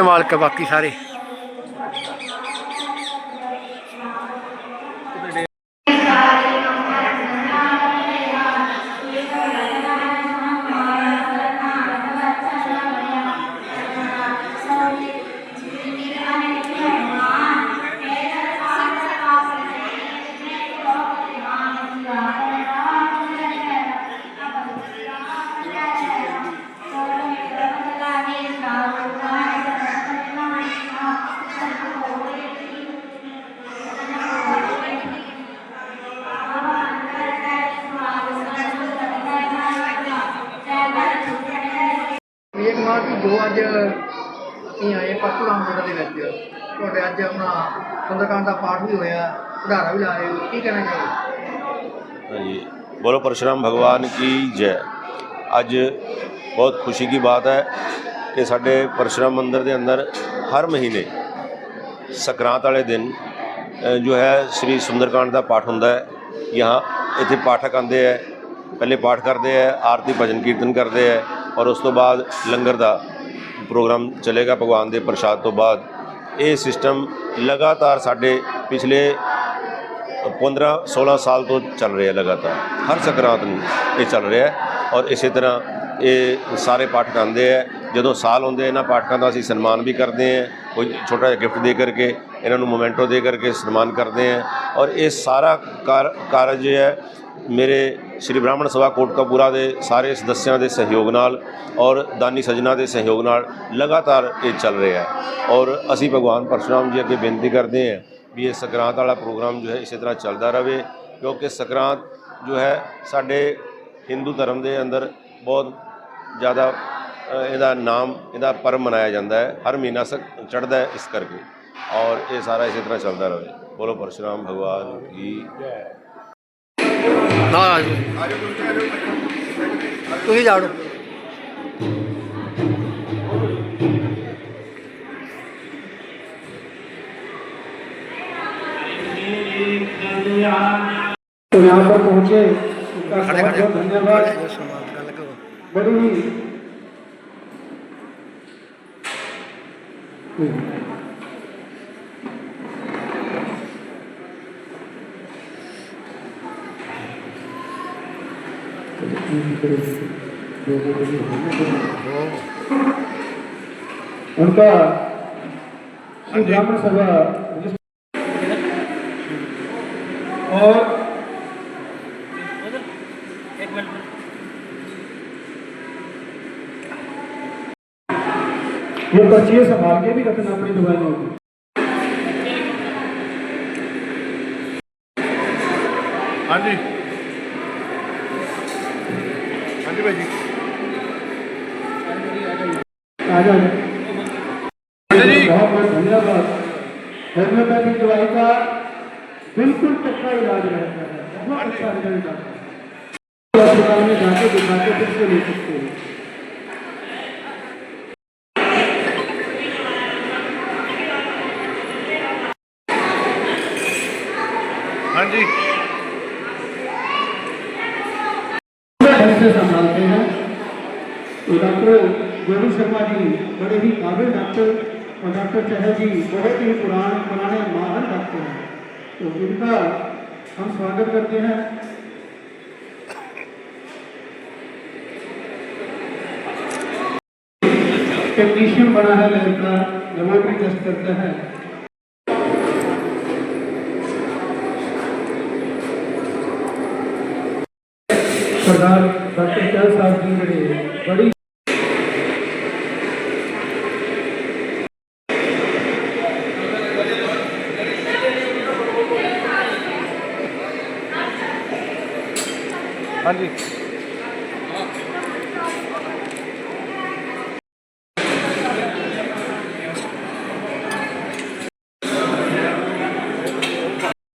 ਮਾਲਕ ਬਾਕੀ ਸਾਰੇ। ਇਹ ਆਏ ਪਰਸੂ ਰਾਮ ਦੇ ਵਿੱਚ। ਤੁਹਾਡੇ ਅੱਜ ਆਪਣਾ ਸੁੰਦਰਕਾਂਡ ਦਾ ਪਾਠ ਵੀ ਹੋਇਆ ਭੰਡਾਰਾ ਵੀ ਲਾ ਰਹੇ ਹੋ, ਕੀ ਕਹਿਣਾ ਚਾਹੋਗੇ? ਹਾਂਜੀ, ਬੋਲੋ ਪਰਸ਼ੁਰਾਮ, ਭਗਵਾਨ ਕੀ ਜੈ। ਅੱਜ ਬਹੁਤ ਖੁਸ਼ੀ ਦੀ ਬਾਤ ਹੈ ਕਿ ਸਾਡੇ ਪਰਸ਼ੁਰਾਮ ਮੰਦਰ ਦੇ ਅੰਦਰ ਹਰ ਮਹੀਨੇ ਸਕਰਾਂਤ ਵਾਲੇ ਦਿਨ ਜੋ ਹੈ, ਸ੍ਰੀ ਸੁੰਦਰਕਾਂਡ ਦਾ ਪਾਠ ਹੁੰਦਾ ਹੈ। ਯਹਾਂ ਇੱਥੇ ਪਾਠਕ ਆਉਂਦੇ ਹੈ, ਪਹਿਲੇ ਪਾਠ ਕਰਦੇ ਹੈ, ਆਰਤੀ ਭਜਨ ਕੀਰਤਨ ਕਰਦੇ ਹੈ ਔਰ ਉਸ ਤੋਂ ਬਾਅਦ ਲੰਗਰ ਦਾ ਪ੍ਰੋਗਰਾਮ ਚੱਲੇਗਾ ਭਗਵਾਨ ਦੇ ਪ੍ਰਸ਼ਾਦ ਤੋਂ ਬਾਅਦ। ਇਹ ਸਿਸਟਮ ਲਗਾਤਾਰ ਸਾਡੇ ਪਿਛਲੇ 15 16 ਸਾਲ ਤੋਂ ਚੱਲ ਰਿਹਾ ਲਗਾਤਾਰ। ਹਰ ਸੰਕਰਾਂਤ ਨੂੰ ਇਹ ਚੱਲ ਰਿਹਾ ਹੈ ਔਰ ਇਸੇ ਤਰ੍ਹਾਂ ਇਹ ਸਾਰੇ ਪਾਠਕ ਆਉਂਦੇ ਹੈ। ਜਦੋਂ ਸਾਲ ਹੁੰਦੇ ਇਹਨਾਂ ਪਾਠਕਾਂ ਦਾ ਅਸੀਂ ਸਨਮਾਨ ਵੀ ਕਰਦੇ ਹਾਂ। ਕੋਈ ਛੋਟਾ ਜਿਹਾ ਗਿਫਟ ਦੇ ਕਰਕੇ ਇਹਨਾਂ ਨੂੰ ਮੋਮੈਂਟੋ ਦੇ ਕਰਕੇ ਸਨਮਾਨ ਕਰਦੇ ਹਾਂ ਔਰ ਇਹ ਸਾਰਾ ਕਾਰ, ਕਾਰਜ ਹੈ ਮੇਰੇ ਸ਼੍ਰੀ ਬ੍ਰਾਹਮਣ ਸਭਾ ਕੋਟਕਪੂਰਾ ਦੇ ਸਾਰੇ ਸਦੱਸਿਆਂ ਦੇ ਸਹਿਯੋਗ ਨਾਲ ਔਰ ਦਾਨੀ ਸੱਜਣਾ ਦੇ ਸਹਿਯੋਗ ਨਾਲ ਲਗਾਤਾਰ ਇਹ ਚੱਲ ਰਿਹਾ ਹੈ ਔਰ ਅਸੀਂ ਭਗਵਾਨ ਪਰਸ਼ੁਰਾਮ ਜੀ ਅੱਗੇ ਬੇਨਤੀ ਕਰਦੇ ਹਾਂ ਵੀ ਇਹ ਸੰਕਰਾਂਤ ਵਾਲਾ ਪ੍ਰੋਗਰਾਮ ਜੋ ਹੈ ਇਸੇ ਤਰ੍ਹਾਂ ਚੱਲਦਾ ਰਹੇ ਕਿਉਂਕਿ ਸੰਕਰਾਂਤ ਜੋ ਹੈ ਸਾਡੇ ਹਿੰਦੂ ਧਰਮ ਦੇ ਅੰਦਰ ਬਹੁਤ ਜ਼ਿਆਦਾ ਇਹਦਾ ਨਾਮ, ਇਹਦਾ ਪਰਮ ਮਨਾਇਆ ਜਾਂਦਾ ਹੈ। ਹਰ ਮਹੀਨਾ ਚੜ੍ਹਦਾ ਹੈ ਇਸ ਕਰਕੇ। ਔਰ ਇਹ ਸਾਰਾ ਇਸੇ ਤਰ੍ਹਾਂ ਚੱਲਦਾ ਰਹੇ ਬੋਲੋ ਪਰਸ਼ੁਰਾਮ ਭਗਵਾਨ ਕੀ ਨਾ ਆ ਜਾਓ। ਤੁਸੀਂ ਜਾੜੋ तो यहाँ पर पहुँचे उनका खड़े बहुत खड़े बहुत धन्यवाद ਸਮਾਨ ਗੱਲ ਕਰੋ बड़ी उनका ब्राह्मण सभा और ये पर्चियाँ संभाल के भी रखना अपनी दुकानों को हाँ जी। आ जाओ जी। बहुत बहुत धन्यवाद होम्योपैथिक दवाई का बिल्कुल पक्का इलाज रहता है बहुत अच्छा रिज़ल्ट आता है अस्पताल में जाके दिखा फिर से ले सकते हैं संभालते हैं तो डॉक्टर गोलू शर्मा जी, बड़े ही काबिल डॉक्टर और डॉक्टर चहल जी, बहुत ही पुराने पुराने महान डॉक्टर हैं। तो इनका हम स्वागत करते हैं। टेक्नीशियन बना है, लड़का लेबोरेटरी टेस्ट करता है। सरदार डॉक्टर चहल साहब जी बड़े बड़ी ਹਾਂਜੀ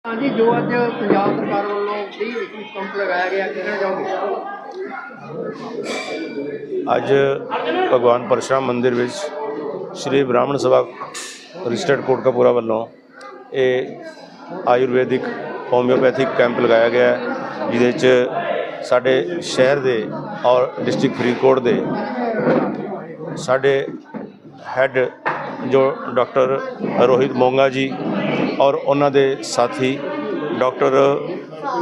ਹਾਂਜੀ ਜੋ ਅੱਜ ਪੰਜਾਬ ਸਰਕਾਰ ਵੱਲੋਂ 30 ਏਕੜ ਪੰਪ ਲਗਾਇਆ ਗਿਆ ਕੀ ਕਹਿਣਾ ਚਾਹੋਗੇ ਅੱਜ ਭਗਵਾਨ ਪਰਸ਼ੁਰਾਮ ਮੰਦਿਰ ਵਿੱਚ ਸ਼੍ਰੀ ਬ੍ਰਾਹਮਣ ਸਭਾ ਰਜਿਸਟਰਡ ਕੋਟਕਪੂਰਾ ਵੱਲੋਂ ਇਹ ਆਯੁਰਵੈਦਿਕ ਹੋਮਿਓਪੈਥਿਕ ਕੈਂਪ ਲਗਾਇਆ ਗਿਆ ਹੈ ਜਿਹਦੇ 'ਚ ਸਾਡੇ ਸ਼ਹਿਰ ਦੇ ਔਰ ਡਿਸਟ੍ਰਿਕਟ ਫਰੀਦਕੋਟ ਦੇ ਸਾਡੇ ਹੈੱਡ ਜੋ ਡਾਕਟਰ ਰੋਹਿਤ ਮੋਂਗਾ ਜੀ ਔਰ ਉਹਨਾਂ ਦੇ ਸਾਥੀ ਡਾਕਟਰ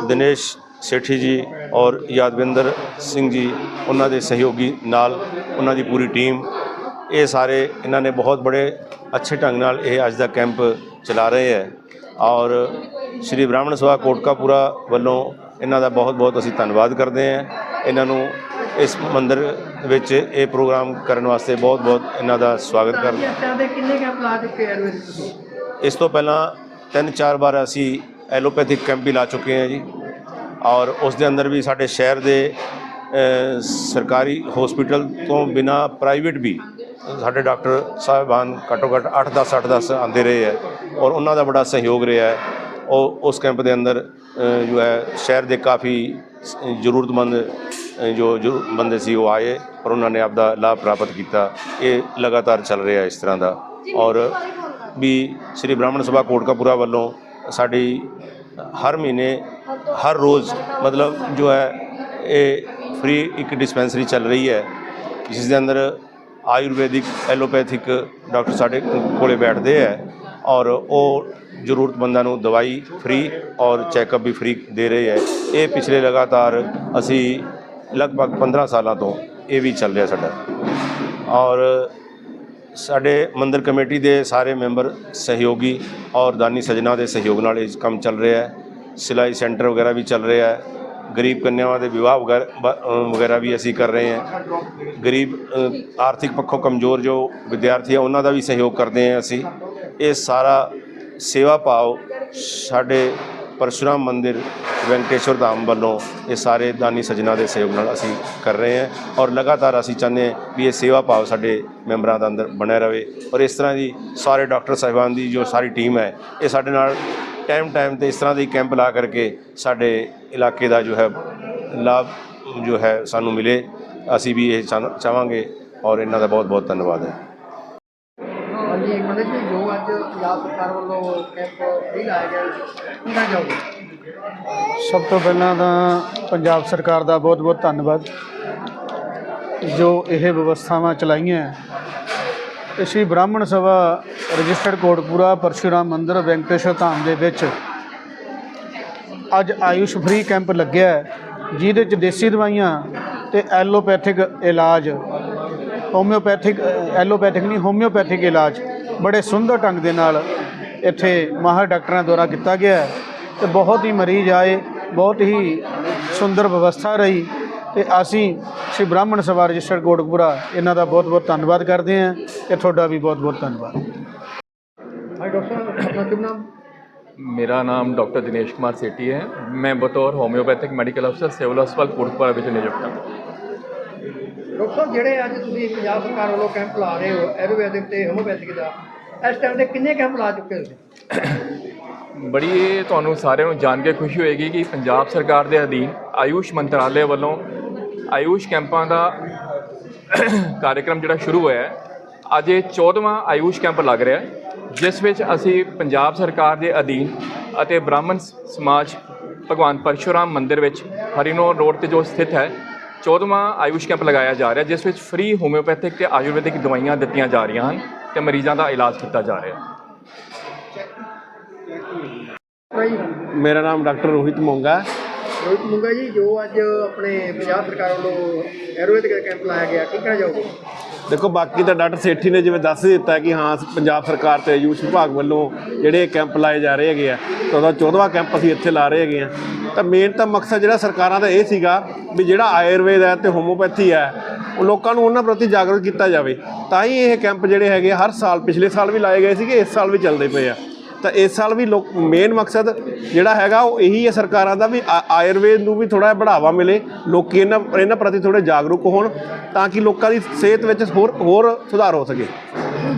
ਦਿਨੇਸ਼ ਸੇਠੀ ਜੀ ਔਰ ਯਾਦਵਿੰਦਰ ਸਿੰਘ ਜੀ, ਉਹਨਾਂ ਦੇ ਸਹਿਯੋਗੀ ਨਾਲ ਉਹਨਾਂ ਦੀ ਪੂਰੀ ਟੀਮ, ਇਹ ਸਾਰੇ ਇਹਨਾਂ ਨੇ ਬਹੁਤ ਬੜੇ ਅੱਛੇ ਢੰਗ ਨਾਲ ਇਹ ਅੱਜ ਦਾ ਕੈਂਪ ਚਲਾ ਰਹੇ ਹੈ। ਔਰ ਸ਼੍ਰੀ ਬ੍ਰਾਹਮਣ ਸਭਾ ਕੋਟਕਾਪੂਰਾ ਵੱਲੋਂ ਇਹਨਾਂ ਦਾ ਬਹੁਤ ਬਹੁਤ ਅਸੀਂ ਧੰਨਵਾਦ ਕਰਦੇ ਹਾਂ। ਇਹਨਾਂ ਨੂੰ ਇਸ ਮੰਦਿਰ ਵਿੱਚ ਇਹ ਪ੍ਰੋਗਰਾਮ ਕਰਨ ਵਾਸਤੇ ਬਹੁਤ ਬਹੁਤ ਇਹਨਾਂ ਦਾ ਸਵਾਗਤ ਕਰਦੇ ਟਾਈਮ ਤੇ ਕਿੰਨੇ ਕੈਂਪ ਲਾ ਚੁੱਕੇ ਆ ਐਲੋਪੈਥਿਕ ਤੁਸੀਂ? ਇਸ ਤੋਂ ਪਹਿਲਾਂ ਤਿੰਨ ਚਾਰ ਵਾਰ ਅਸੀਂ ਐਲੋਪੈਥਿਕ ਕੈਂਪ ਵੀ ਲਾ ਚੁੱਕੇ ਹਾਂ ਜੀ। ਔਰ ਉਸ ਦੇ ਅੰਦਰ ਵੀ ਸਾਡੇ ਸ਼ਹਿਰ ਦੇ ਸਰਕਾਰੀ ਹਸਪੀਟਲ ਤੋਂ ਬਿਨਾ ਪ੍ਰਾਈਵੇਟ ਵੀ ਸਾਡੇ ਡਾਕਟਰ ਸਾਹਿਬਾਨ ਘੱਟੋ ਘੱਟ 8 10 8 10 ਆਉਂਦੇ ਰਹੇ ਹੈ। ਔਰ ਉਹਨਾਂ ਦਾ ਬੜਾ ਸਹਿਯੋਗ ਰਿਹਾ ਹੈ। ਉਹ ਉਸ ਕੈਂਪ ਦੇ ਅੰਦਰ ਅ, ਜੋ ਹੈ ਸ਼ਹਿਰ ਦੇ ਕਾਫੀ ਜ਼ਰੂਰਤਮੰਦ ਜੋ ਜੋ ਬੰਦੇ ਸੀ ਉਹ ਆਏ ਔਰ ਉਹਨਾਂ ਨੇ ਆਪਦਾ ਲਾਭ ਪ੍ਰਾਪਤ ਕੀਤਾ। ਇਹ ਲਗਾਤਾਰ ਚੱਲ ਰਿਹਾ ਇਸ ਤਰ੍ਹਾਂ ਦਾ। ਔਰ ਵੀ ਸ੍ਰੀ ਬ੍ਰਾਹਮਣ ਸਭਾ ਕੋਟਕਾਪੂਰਾ ਵੱਲੋਂ ਸਾਡੀ ਹਰ ਮਹੀਨੇ ਹਰ ਰੋਜ਼ ਮਤਲਬ ਜੋ ਹੈ ਇਹ ਫ੍ਰੀ ਇੱਕ ਡਿਸਪੈਂਸਰੀ ਚੱਲ ਰਹੀ ਹੈ। ਜਿਸ ਦੇ ਅੰਦਰ ਆਯੁਰਵੈਦਿਕ ਐਲੋਪੈਥਿਕ ਡਾਕਟਰ ਸਾਡੇ ਕੋਲੇ ਬੈਠਦੇ ਹੈ ਔਰ ਉਹ ਜ਼ਰੂਰਤਮੰਦਾਂ ਨੂੰ ਦਵਾਈ ਫ੍ਰੀ ਔਰ ਚੈੱਕਅਪ ਵੀ ਫ੍ਰੀ ਦੇ ਰਹੇ ਹੈ। ਇਹ ਪਿਛਲੇ ਲਗਾਤਾਰ ਅਸੀਂ ਲਗਭਗ 15 ਸਾਲਾਂ ਤੋਂ ਇਹ ਵੀ ਚੱਲ ਰਿਹਾ ਸਾਡਾ। ਔਰ ਸਾਡੇ ਮੰਦਰ ਕਮੇਟੀ ਦੇ ਸਾਰੇ ਮੈਂਬਰ ਸਹਿਯੋਗੀ ਔਰ ਦਾਨੀ ਸਜਣਾ ਦੇ ਸਹਿਯੋਗ ਨਾਲ ਇਹ ਕੰਮ ਚੱਲ ਰਿਹਾ ਹੈ। ਸਿਲਾਈ ਸੈਂਟਰ ਵਗੈਰਾ ਵੀ ਚੱਲ ਰਿਹਾ ਹੈ। ਗਰੀਬ ਕੰਨਿਆਵਾਂ ਦੇ ਵਿਵਾਹ ਵਗੈਰਾ ਵਗੈਰਾ ਵੀ ਅਸੀਂ ਕਰ ਰਹੇ ਹਾਂ। ਗਰੀਬ ਆਰਥਿਕ ਪੱਖੋਂ ਕਮਜ਼ੋਰ ਜੋ ਵਿਦਿਆਰਥੀ ਹੈ ਉਹਨਾਂ ਦਾ ਵੀ ਸਹਿਯੋਗ ਕਰਦੇ ਹਾਂ ਅਸੀਂ। ਇਹ ਸਾਰਾ ਸੇਵਾ ਭਾਵ ਸਾਡੇ ਪਰਸ਼ੁਰਾਮ ਮੰਦਿਰ ਵੈਂਕਟੇਸ਼ਵਰ ਧਾਮ ਵੱਲੋਂ ਇਹ ਸਾਰੇ ਦਾਨੀ ਸਜਣਾ ਦੇ ਸਹਿਯੋਗ ਨਾਲ ਅਸੀਂ ਕਰ ਰਹੇ ਹਾਂ ਔਰ ਲਗਾਤਾਰ ਅਸੀਂ ਚਾਹੁੰਦੇ ਹਾਂ ਵੀ ਇਹ ਸੇਵਾ ਭਾਵ ਸਾਡੇ ਮੈਂਬਰਾਂ ਦਾ ਅੰਦਰ ਬਣਿਆ ਰਵੇ ਔਰ ਇਸ ਤਰ੍ਹਾਂ ਦੀ ਸਾਰੇ ਡਾਕਟਰ ਸਾਹਿਬਾਨ ਦੀ ਜੋ ਸਾਰੀ ਟੀਮ ਹੈ, ਇਹ ਸਾਡੇ ਨਾਲ ਟਾਈਮ ਟਾਈਮ ਤੇ ਇਸ ਤਰ੍ਹਾਂ ਦੇ ਕੈਂਪ ਲਾ ਕਰਕੇ ਸਾਡੇ ਇਲਾਕੇ ਦਾ ਜੋ ਹੈ ਲਾਭ ਜੋ ਹੈ ਸਾਨੂੰ ਮਿਲੇ, ਅਸੀਂ ਵੀ ਇਹ ਚਾਹ- ਚਾਹਾਂਗੇ ਔਰ ਇਹਨਾਂ ਦਾ ਬਹੁਤ ਬਹੁਤ ਧੰਨਵਾਦ ਹੈ। ਹਾਂਜੀ ਮੰਦਰ ਜੀ, ਜੋ ਪੰਜਾਬ ਸਰਕਾਰ ਵੱਲੋਂ ਕੈਂਪ ਫ੍ਰੀ ਲਾਇਆ ਗਿਆ? ਕਿੰਨਾ ਜਾਊਗਾ ਸਭ ਤੋਂ ਪਹਿਲਾਂ ਤਾਂ ਪੰਜਾਬ ਸਰਕਾਰ ਦਾ ਬਹੁਤ-ਬਹੁਤ ਧੰਨਵਾਦ। ਜੋ ਇਹ ਵਿਵਸਥਾਵਾਂ ਚਲਾਈਆਂ ਇਸੀ ਬ੍ਰਾਹਮਣ ਸਭਾ ਰਜਿਸਟਰਡ ਕੋਟਪੂਰਾ ਪਰਸ਼ੂਰਾਮ ਮੰਦਿਰ ਵੈਂਕਟੇਸ਼ਵਰ ਧਾਮ ਦੇ ਵਿੱਚ ਅੱਜ ਆਯੁਸ਼ ਫ੍ਰੀ ਕੈਂਪ ਲੱਗਿਆ ਜਿਹਦੇ ਚ ਦੇਸੀ ਦਵਾਈਆਂ ਤੇ ਐਲੋਪੈਥਿਕ ਇਲਾਜ ਹੋਮਿਓਪੈਥਿਕ ਐਲੋਪੈਥਿਕ ਨਹੀਂ ਹੋਮਿਓਪੈਥਿਕ ਇਲਾਜ ਬੜੇ ਸੁੰਦਰ ਢੰਗ ਦੇ ਨਾਲ ਇੱਥੇ ਮਾਹਰ ਡਾਕਟਰਾਂ ਦੁਆਰਾ ਕੀਤਾ ਗਿਆ ਤੇ ਬਹੁਤ ਹੀ ਮਰੀਜ਼ ਆਏ ਬਹੁਤ ਹੀ ਸੁੰਦਰ ਵਿਵਸਥਾ ਰਹੀ ਤੇ ਅਸੀਂ ਸ੍ਰੀ ਬ੍ਰਾਹਮਣ ਸਭਾ ਰਜਿਸਟਰ ਕੋਟਕਪੁਰਾ ਇਹਨਾਂ ਦਾ ਬਹੁਤ-ਬਹੁਤ ਧੰਨਵਾਦ ਕਰਦੇ ਹਾਂ ਤੇ ਤੁਹਾਡਾ ਵੀ ਬਹੁਤ-ਬਹੁਤ ਧੰਨਵਾਦ। ਮੇਰਾ ਨਾਮ ਡਾਕਟਰ ਦਿਨੇਸ਼ ਕੁਮਾਰ ਸੇਟੀ ਹੈ। ਮੈਂ ਬਤੌਰ ਹੋਮਿਓਪੈਥਿਕ ਮੈਡੀਕਲ ਅਫਸਰ ਸਿਵਲ ਹਸਪਤਾਲ ਕੋਟਕਪੁਰਾ ਵਿੱਚ ਨਿਯੁਕਤ ਹਾਂ। ਡਾਕਟਰ ਸਾਹਿਬ ਜਿਹੜੇ ਅੱਜ ਤੁਸੀਂ ਪੰਜਾਬ ਸਰਕਾਰ ਵੱਲੋਂ ਕੈਂਪ ਲਾ ਰਹੇ ਹੋ ਆਯੁਰਵੈਦਿਕ ਤੇ ਹੋਮੋਪੈਥਿਕ ਦਾ, ਇਸ ਟਾਈਮ ਤੇ ਕਿੰਨੇ ਕੈਂਪ ਲਾ ਚੁੱਕੇ ਹੋ ਤੁਸੀਂ? ਬੜੀ ਇਹ ਤੁਹਾਨੂੰ ਸਾਰਿਆਂ ਨੂੰ ਜਾਣ ਕੇ ਖੁਸ਼ੀ ਹੋਏਗੀ ਕਿ ਪੰਜਾਬ ਸਰਕਾਰ ਦੇ ਅਧੀਨ ਆਯੂਸ਼ ਮੰਤਰਾਲੇ ਵੱਲੋਂ ਆਯੂਸ਼ ਕੈਂਪਾਂ ਦਾ ਕਾਰਜਕ੍ਰਮ ਜਿਹੜਾ ਸ਼ੁਰੂ ਹੋਇਆ ਹੈ। ਅੱਜ ਇਹ 14ਵਾਂ ਆਯੂਸ਼ ਕੈਂਪ ਲੱਗ ਰਿਹਾ ਹੈ, ਜਿਸ ਵਿੱਚ ਅਸੀਂ ਪੰਜਾਬ ਸਰਕਾਰ ਦੇ ਅਧੀਨ ਅਤੇ ਬ੍ਰਾਹਮਣ ਸਮਾਜ ਭਗਵਾਨ ਪਰਸ਼ੁਰਾਮ ਮੰਦਿਰ ਵਿੱਚ ਹਰੀਨੋ ਰੋਡ ਤੇ ਜੋ ਸਥਿਤ ਹੈ 14ਵਾਂ ਆਯੂਸ਼ ਕੈਂਪ ਲਗਾਇਆ ਜਾ ਰਿਹਾ ਜਿਸ ਵਿੱਚ ਫ੍ਰੀ ਹੋਮਿਓਪੈਥਿਕ ਤੇ ਆਯੁਰਵੈਦਿਕ ਦਵਾਈਆਂ ਦਿੱਤੀਆਂ ਜਾ ਰਹੀਆਂ ਹਨ ਤੇ ਮਰੀਜ਼ਾਂ ਦਾ ਇਲਾਜ ਕੀਤਾ ਜਾ ਰਿਹਾ। ਹੈ ਮੇਰਾ ਨਾਮ ਡਾਕਟਰ ਰੋਹਿਤ ਮੋਂਗਾ। ਹੈ। ਰੋਹਿਤ ਮੁੰਗਾ ਜੀ ਜੋ ਅੱਜ ਆਪਣੇ ਪੰਜਾਬ ਸਰਕਾਰ ਵੱਲੋਂ ਆਯੁਰਵੈਦਿਕ ਦਾ ਕੈਂਪ ਲਾਇਆ ਗਿਆ ਕੀ ਕਹਿਣਾ ਚਾਹੋਗੇ? ਦੇਖੋ ਬਾਕੀ ਤਾਂ ਡਾਕਟਰ ਸੇਠੀ ਨੇ ਜਿਵੇਂ ਦੱਸ ਦਿੱਤਾ ਕਿ ਹਾਂ ਪੰਜਾਬ ਸਰਕਾਰ ਤੇ ਆਯੂਸ਼ ਵਿਭਾਗ ਵੱਲੋਂ ਜਿਹੜੇ ਕੈਂਪ ਲਾਏ ਜਾ ਰਹੇ ਹੈਗੇ ਆ ਤਾਂ ਉਹਦਾ 14ਵਾਂ ਕੈਂਪ ਅਸੀਂ ਇੱਥੇ ਲਾ ਰਹੇ ਹੈਗੇ ਆ। ਤਾਂ ਮੇਨ ਤਾਂ ਮਕਸਦ ਜਿਹੜਾ ਸਰਕਾਰਾਂ ਦਾ ਇਹ ਸੀਗਾ ਵੀ ਜਿਹੜਾ ਆਯੁਰਵੇਦ ਹੈ ਤੇ ਹੋਮੋਪੈਥੀ ਹੈ, ਉਹ ਲੋਕਾਂ ਨੂੰ ਉਹਨਾਂ ਪ੍ਰਤੀ ਜਾਗਰੂਕ ਕੀਤਾ ਜਾਵੇ। ਤਾਂ ਹੀ ਇਹ ਕੈਂਪ ਜਿਹੜੇ ਹੈਗੇ ਹਰ ਸਾਲ, ਪਿਛਲੇ ਸਾਲ ਵੀ ਲਾਏ ਗਏ ਸੀਗੇ, ਇਸ ਸਾਲ ਵੀ ਚੱਲਦੇ ਪਏ ਆ। ਤਾਂ ਇਸ ਸਾਲ ਵੀ ਲੋਕ ਮੇਨ ਮਕਸਦ ਜਿਹੜਾ ਹੈਗਾ, ਉਹ ਇਹੀ ਹੈ ਸਰਕਾਰਾਂ ਦਾ ਵੀ ਆਯੁਰਵੇਦ ਨੂੰ ਵੀ ਥੋੜਾ ਬੜਾਵਾ ਮਿਲੇ, ਲੋਕੀ ਇਹਨਾਂ ਇਹਨਾਂ ਪ੍ਰਤੀ ਥੋੜੇ ਜਾਗਰੂਕ ਹੋਣ, ਤਾਂ ਕਿ ਲੋਕਾਂ ਦੀ ਸਿਹਤ ਵਿੱਚ ਹੋਰ ਹੋਰ ਸੁਧਾਰ ਹੋ ਸਕੇ।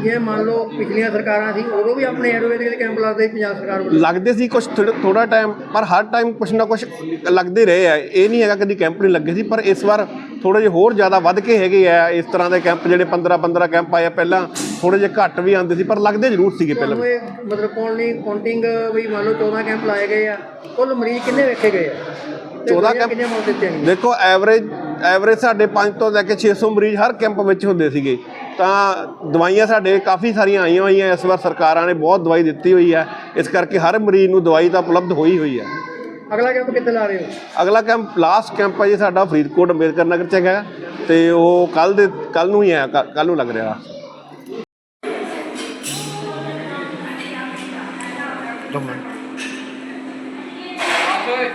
ਜੇ ਮੰਨ ਲਓ ਪਿਛਲੀਆਂ ਸਰਕਾਰਾਂ ਸੀ, ਉਦੋਂ ਵੀ ਆਪਣੇ ਆਯੁਰਵੈਦਿਕ ਦੇ ਕੈਂਪ ਲੱਗਦੇ ਸੀ, ਪੰਜਾਬ ਸਰਕਾਰ ਵੱਲੋਂ। ਲੱਗਦੇ ਸੀ ਕੁਝ ਥੋੜਾ ਟਾਈਮ ਪਰ ਹਰ ਟਾਈਮ ਕੁਛ ਨਾ ਕੁਛ ਲੱਗਦੇ ਰਹੇ ਆ। ਇਹ ਨਹੀਂ ਹੈਗਾ ਕਦੀ ਕੈਂਪ ਨਹੀਂ ਲੱਗੇ ਸੀ, ਪਰ ਇਸ ਵਾਰ ਥੋੜੇ ਜਿਹਾ ਹੋਰ ਜ਼ਿਆਦਾ ਵੱਧ ਕੇ ਹੈਗੇ ਆ ਇਸ ਤਰ੍ਹਾਂ ਦੇ ਕੈਂਪ ਜਿਹੜੇ 15 15 ਕੈਂਪ ਆਏ ਆ ਪਹਿਲਾਂ ਥੋੜੇ ਜਿਹੇ ਘੱਟ ਵੀ ਆਉਂਦੇ ਸੀ ਪਰ ਲੱਗਦੇ ਜ਼ਰੂਰ ਸੀਗੇ ਪਹਿਲਾਂ ਤੁਹਾਨੂੰ ਇਹ ਮਤਲਬ ਕੌਣੀ ਕਾਊਂਟਿੰਗ ਵੀ ਮੰਨ ਲਓ 14 ਕੈਂਪ ਲਾਏ ਗਏ ਆ ਕੁੱਲ ਮਰੀਜ਼ ਕਿੰਨੇ ਵੇਖੇ ਗਏ ਆ? ਤੇ 14 ਦਵਾਈਆਂ ਕੈਂਪ- ਕਿੰਨੇ ਦਿੱਤੇ ਦੇਖੋ ਐਵਰੇਜ ਐਵਰੇਜ ਸਾਡੇ 5 ਤੋਂ ਲੈ ਕੇ 600 ਮਰੀਜ਼ ਹਰ ਕੈਂਪ ਵਿੱਚ ਹੁੰਦੇ ਸੀਗੇ। ਤਾਂ ਦਵਾਈਆਂ ਸਾਡੇ ਕਾਫੀ ਸਾਰੀਆਂ ਆਈਆਂ ਹੋਈਆਂ ਇਸ ਵਾਰ ਸਰਕਾਰਾਂ ਨੇ ਬਹੁਤ ਦਵਾਈ ਦਿੱਤੀ ਹੋਈ ਹੈ ਇਸ ਕਰਕੇ ਹਰ ਮਰੀਜ਼ ਨੂੰ ਦਵਾਈ ਤਾਂ ਉਪਲਬਧ ਹੋਈ ਹੋਈ ਹੈ ਅਗਲਾ ਕੈਂਪ ਕਿੱਥੇ ਲਾ ਰਹੇ ਹੋ? ਅਗਲਾ ਕੈਂਪ ਲਾਸਟ ਕੈਂਪ ਹੈ ਜੀ ਸਾਡਾ ਫਰੀਦਕੋਟ ਅੰਬੇਦਕਰ ਨਗਰ ਚ ਹੈਗਾ। ਤੇ ਉਹ ਕੱਲ ਦੇ ਕੱਲ ਨੂੰ ਹੀ ਹੈ ਕੱਲ ਨੂੰ ਲੱਗ ਰਿਹਾ।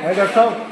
ਹਾਏ ਡਾਕਟਰ ਸਾਹਿਬ